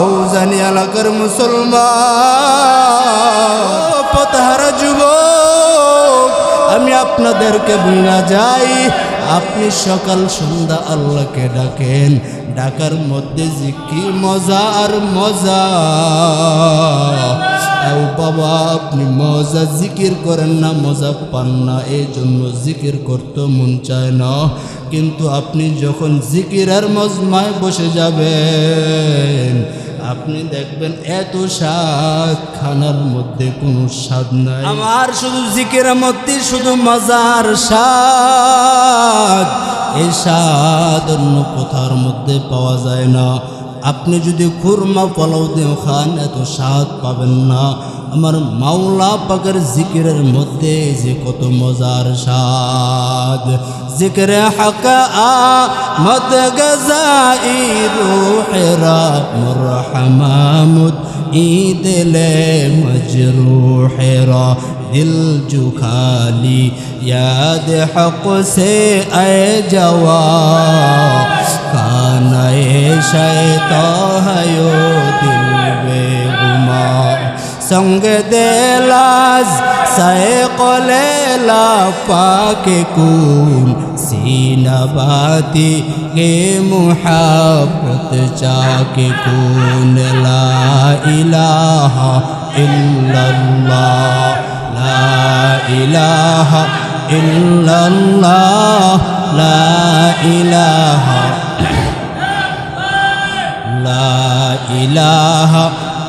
ও জানি এলাকার মুসলমান যুবক, আমি আপনাদেরকে বইনা যাই। আপনি সকাল সন্ধ্যা আল্লাহকে ডাকেন ডাকার মধ্যে যে কি মজা আর মজা। ও বাবা, আপনি মজা জিকির করেন না, মজা পান না এই জন্য জিকির করতে মন চায় না। কিন্তু আপনি যখন জিকির আর মজমায় বসে যাবেন আপনি দেখবেন এত স্বাদ খানার মধ্যে কোনো স্বাদ নাই। আমার শুধু জিকের মধ্যে শুধু মজার স্বাদ। এই স্বাদ অন্য কোথার মধ্যে পাওয়া যায় না। আপনি যদি খুরমা পোলাও দিয়ে খান এত স্বাদ পাবেন না। আমার মাওলা পাকের জিকিরের মধ্যে যে কত মজার স্বাদ। জিকির হাকা মত গজাই রুহেরা মুরহামামুদ ঈদলে মজরুহেরা দিল জুখালি, ইয়াদ হক সে আয় জওয়া। কানায় শয়তা হায়োতি সঙ্গ দেলাস সায় কলেলা পাকে কুল, সিনাবাতি গে মুহাবত চাকে কুল, লা ইলাহা ইল্লাল্লাহ, লা ইলাহা ইল্লাল্লাহ, লা ইলাহা লা ইলাহা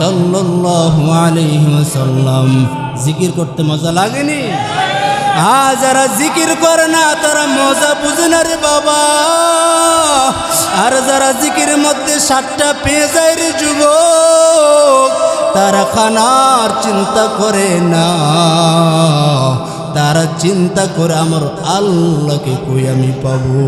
সাল্লাল্লাহু আলাইহি ওয়াসাল্লাম। জিকির করতে মজা লাগেনি? হা যারা জিকির করে না, তারা মজা বুঝে না রে বাবা। আর যারা জিকির মধ্যে সাতটা পেয়ে যায় রে যুবক, তারা খানার চিন্তা করে না। তারা চিন্তা করে আমার আল্লাহকে কই আমি পাবো?